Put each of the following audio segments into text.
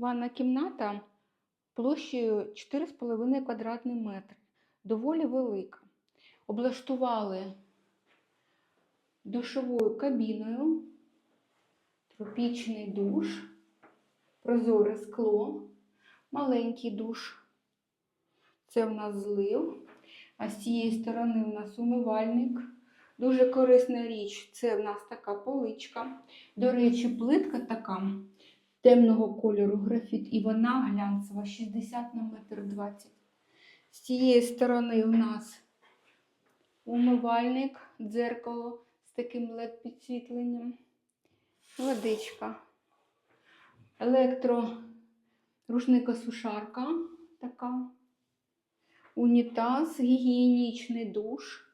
Ванна кімната площею 4,5 квадратні метри. Доволі велика. Облаштували душовою кабіною, тропічний душ, прозоре скло, маленький душ. Це в нас злив. А з цієї сторони в нас умивальник. Дуже корисна річ. Це в нас така поличка. До речі, плитка така темного кольору графіт, і вона глянцева 60 на метр 20. З цієї сторони у нас умивальник, дзеркало з таким led підсвітленням, водичка, електро рушника сушарка така, унітаз, гігієнічний душ.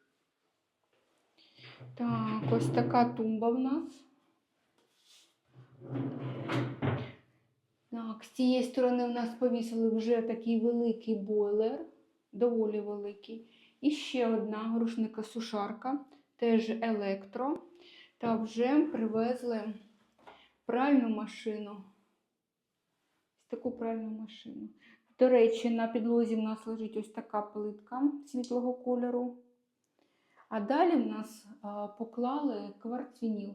Так, ось така тумба в нас. Так, з цієї сторони у нас повісили вже такий великий бойлер, доволі великий. І ще одна рушника сушарка, теж електро. Та вже привезли пральну машину. Таку пральну машину. До речі, на підлозі в нас лежить ось така плитка світлого кольору. А далі в нас поклали кварцвініл.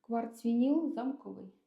Кварцвініл замковий.